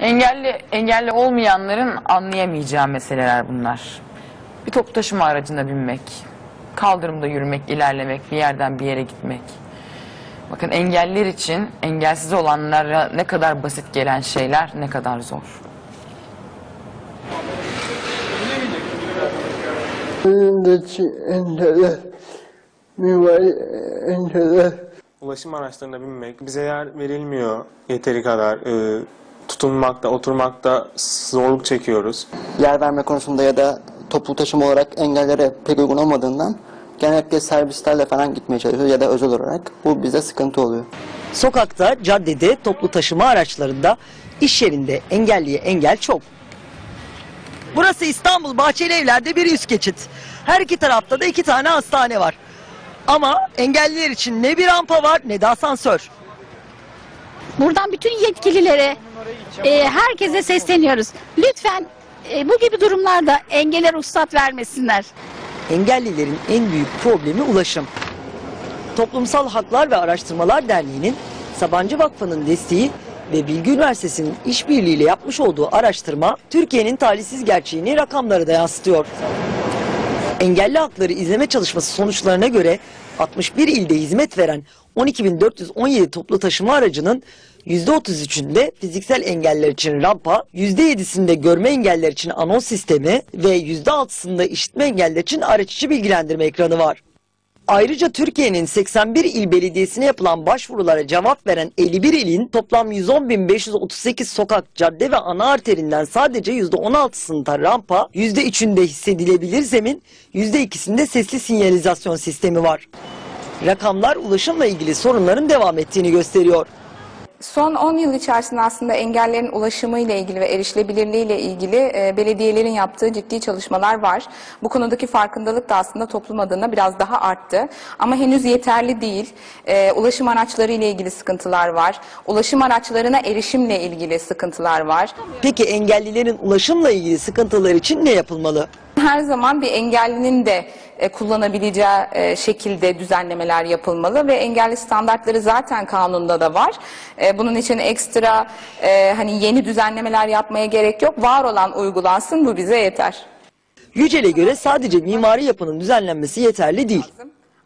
Engelli engelli olmayanların anlayamayacağı meseleler bunlar. Bir toplu taşıma aracına binmek, kaldırımda yürümek, ilerlemek, bir yerden bir yere gitmek. Bakın engelliler için engelsiz olanlara ne kadar basit gelen şeyler ne kadar zor. Önündeki engeller, mimari engeller, Ulaşım araçlarına binmek bize yer verilmiyor yeteri kadar. Ee, tutunmakta, oturmakta zorluk çekiyoruz. yer verme konusunda ya da toplu taşıma olarak engellere pek uygun olmadığından genellikle servislerle falan gitmeye çalışıyoruz ya da özel olarak. Bu bize sıkıntı oluyor. Sokakta, caddede, toplu taşıma araçlarında, iş yerinde engelliye engel çok. Burası İstanbul Bahçeli Evler'de bir üst geçit. Her iki tarafta da iki tane hastane var. Ama engelliler için ne bir rampa var ne de asansör. Buradan bütün yetkililere, e, herkese sesleniyoruz. Lütfen e, bu gibi durumlarda engele ruhsat vermesinler. Engellilerin en büyük problemi ulaşım. Toplumsal Haklar ve Araştırmalar Derneği'nin Sabancı Vakfı'nın desteği ve Bilgi Üniversitesi'nin işbirliğiyle yapmış olduğu araştırma Türkiye'nin talihsiz gerçeğini rakamlara da yansıtıyor. Engelli hakları izleme çalışması sonuçlarına göre 61 ilde hizmet veren 12.417 toplu taşıma aracının %33'ünde fiziksel engeller için rampa, %7'sinde görme engeller için anons sistemi ve %6'sında işitme engeller için araç içi bilgilendirme ekranı var. Ayrıca Türkiye'nin 81 il belediyesine yapılan başvurulara cevap veren 51 ilin toplam 110.538 sokak, cadde ve ana arterinden sadece %16'sında rampa, %3'ünde hissedilebilir zemin, %2'sinde sesli sinyalizasyon sistemi var. Rakamlar ulaşımla ilgili sorunların devam ettiğini gösteriyor. Son 10 yıl içerisinde aslında engellerin ulaşımı ile ilgili ve erişilebilirliği ile ilgili e, belediyelerin yaptığı ciddi çalışmalar var. Bu konudaki farkındalık da aslında toplum adına biraz daha arttı. Ama henüz yeterli değil. E, ulaşım araçları ile ilgili sıkıntılar var. Ulaşım araçlarına erişimle ilgili sıkıntılar var. Peki engellilerin ulaşımla ilgili sıkıntılar için ne yapılmalı? Her zaman bir engellinin de kullanabileceği e, şekilde düzenlemeler yapılmalı ve engelli standartları zaten kanunda da var. E, bunun için ekstra e, hani yeni düzenlemeler yapmaya gerek yok. Var olan uygulansın bu bize yeter. Yücel'e göre sadece mimari yapının düzenlenmesi yeterli değil.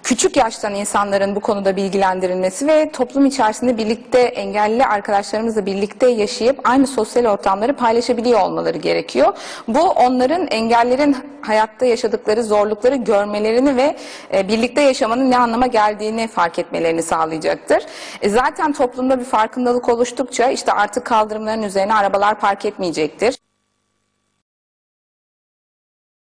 Küçük yaştan insanların bu konuda bilgilendirilmesi ve toplum içerisinde birlikte engelli arkadaşlarımızla birlikte yaşayıp aynı sosyal ortamları paylaşabiliyor olmaları gerekiyor. Bu onların engellerin hayatta yaşadıkları zorlukları görmelerini ve e, birlikte yaşamanın ne anlama geldiğini fark etmelerini sağlayacaktır. E, zaten toplumda bir farkındalık oluştukça işte artık kaldırımların üzerine arabalar park etmeyecektir.